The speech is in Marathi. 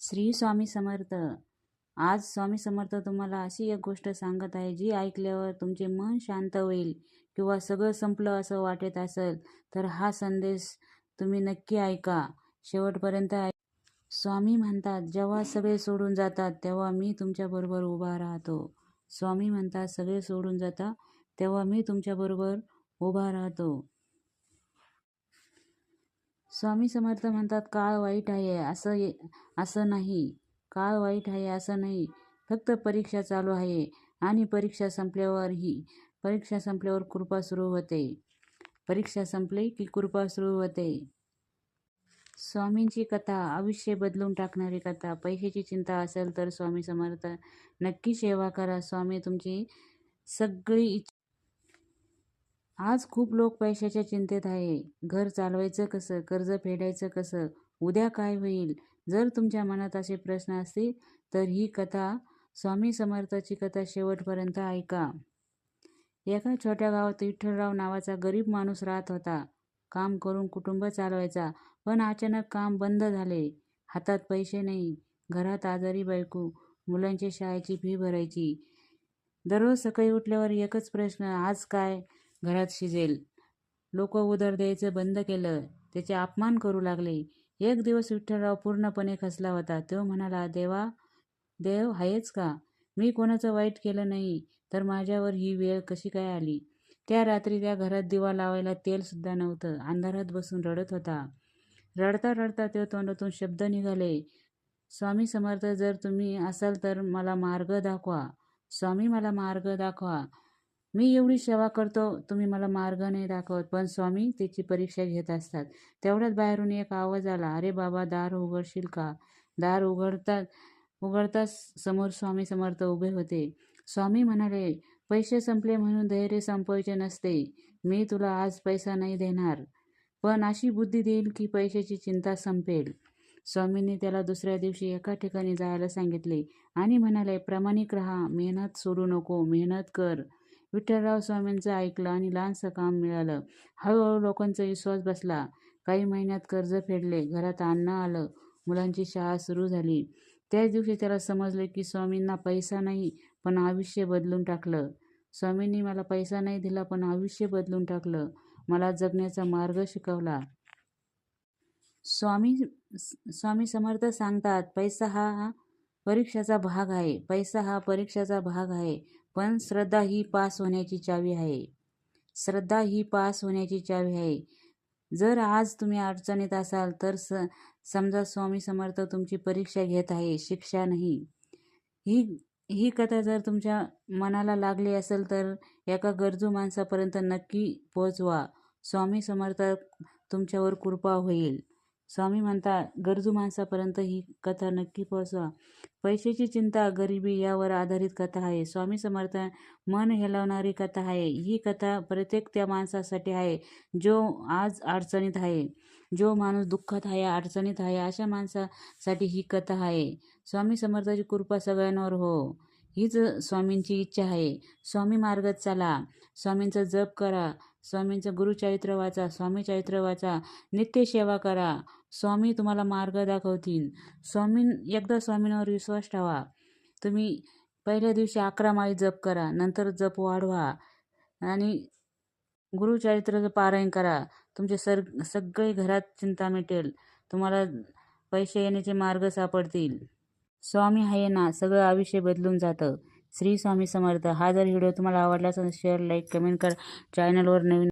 श्री स्वामी समर्थ. आज स्वामी समर्थ तुम्हाला अशी एक गोष्ट सांगत आहे जी ऐकल्यावर तुमचे मन शांत होईल किंवा सगळं संपलं असं वाटत असेल तर हा संदेश तुम्ही नक्की ऐका. शेवटपर्यंत ऐक स्वामी म्हणतात जेव्हा सगळे सोडून जातात तेव्हा मी तुमच्याबरोबर उभा राहतो. स्वामी म्हणतात सगळे सोडून जातात तेव्हा मी तुमच्याबरोबर उभा राहतो. स्वामी समर्थ म्हणतात काळ वाईट आहे असं ये असं नाही. काळ वाईट आहे असं नाही. फक्त परीक्षा चालू आहे आणि परीक्षा संपल्यावर ही परीक्षा संपल्यावर कृपा सुरू होते. परीक्षा संपली की कृपा सुरू होते. स्वामींची कथा आयुष्य बदलून टाकणारी कथा पैशाची चिंता असेल तर स्वामी समर्थ नक्की सेवा करा. स्वामी तुमची सगळी इच्छा आज खूप लोक पैशाच्या चिंतेत आहे. घर चालवायचं कसं? कर्ज फेडायचं कसं? उद्या काय होईल? जर तुमच्या मनात असे प्रश्न असतील तर ही कथा स्वामी समर्थाची कथा शेवटपर्यंत ऐका. एका छोट्या गावात विठ्ठलराव नावाचा गरीब माणूस राहत होता. काम करून कुटुंब चालवायचा पण अचानक काम बंद झाले. हातात पैसे नाही. घरात आजारी बायको मुलांच्या शाळेची फी भरायची. दररोज सकाळी उठल्यावर एकच प्रश्न आज काय? घरात शिजेल. लोक उदर द्यायचं बंद केलं त्याचे अपमान करू लागले. एक दिवस विठ्ठलराव पूर्णपणे खचला होता. तो म्हणाला देवा देव आहेच का? मी कोणाचं वाईट केलं नाही तर माझ्यावर ही वेळ कशी काय आली? त्या रात्री त्या घरात दिवा लावायला तेलसुद्धा नव्हतं. अंधारात बसून रडत होता. रडता रडता तो तोंडातून शब्द निघाले स्वामी समर्थ जर तुम्ही असाल तर मला मार्ग दाखवा. स्वामी मला मार्ग दाखवा. मी एवढी सेवा करतो तुम्ही मला मार्ग नाही दाखवत पण स्वामी त्याची परीक्षा घेत असतात. तेवढ्यात बाहेरून एक आवाज आला अरे बाबा दार उघडशील का? दार उघडतात उघडताच समोर स्वामी समर्थ उभे होते. स्वामी म्हणाले पैसे संपले म्हणून धैर्य संपवायचे नसते. मी तुला आज पैसा नाही देणार पण अशी बुद्धी देईल की पैशाची चिंता संपेल. स्वामींनी त्याला दुसऱ्या दिवशी एका ठिकाणी जायला सांगितले आणि म्हणाले प्रामाणिक राहा मेहनत सोडू नको मेहनत कर. विठ्ठलराव स्वामींचं ऐकलं आणि लहानसं काम मिळालं. हळूहळू लोकांचा विश्वास बसला. काही महिन्यात कर्ज फेडले. घरात अन्न आलं. मुलांची शाळा सुरू झाली. त्याच दिवशी त्याला समजले की स्वामींना पैसा नाही पण आयुष्य बदलून टाकलं. स्वामींनी मला पैसा नाही दिला पण आयुष्य बदलून टाकलं. मला जगण्याचा मार्ग शिकवला. स्वामी स्वामी समर्थ सांगतात पैसा हा परीक्षाचा भाग आहे. पैसा हा परीक्षाचा भाग आहे. पण श्रद्धा ही पास होण्याची चावी आहे. श्रद्धा ही पास होण्याची चावी आहे. जर आज तुम्ही अडचणीत असाल तर स समजा स्वामी समर्थ तुमची परीक्षा घेत आहे शिक्षा नाही. ही ही कथा जर तुमच्या मनाला लागली असेल तर एका गरजू माणसापर्यंत नक्की पोचवा स्वामी समर्थ तुमच्यावर कृपा होईल. स्वामी म्हणतात गरजू माणसापर्यंत ही कथा नक्की पोहोचवा. पैशाची चिंता गरिबी यावर आधारित कथा आहे. स्वामी समर्थ मन हेलवणारी कथा आहे. ही कथा प्रत्येक त्या माणसासाठी आहे जो आज अडचणीत आहे. जो माणूस दुःखात आहे अडचणीत आहे अशा माणसासाठी ही कथा आहे. स्वामी समर्थाची कृपा सगळ्यांवर हो. हीच स्वामींची इच्छा आहे. स्वामी मार्गात चाला. स्वामींचा जप करा. स्वामींचं गुरुचरित्र वाचा. स्वामी चरित्र वाचा. नित्य सेवा करा. स्वामी तुम्हाला मार्ग दाखवतील. स्वामी एकदा स्वामींवर विश्वास ठेवा. तुम्ही पहिल्या दिवशी अकरा माळी जप करा. नंतर जप वाढवा. आणि गुरुचरित्राचं पारायण करा. तुमचे सर सगळे घरात चिंता मिटेल. तुम्हाला पैसे येण्याचे मार्ग सापडतील. स्वामी आहे ना सगळं आयुष्य बदलून जातं. श्री स्वामी समर्थ. हा जर व्हिडिओ तुम्हाला आवडला असेल शेअर लाईक कमेंट करा. चॅनलवर नवीन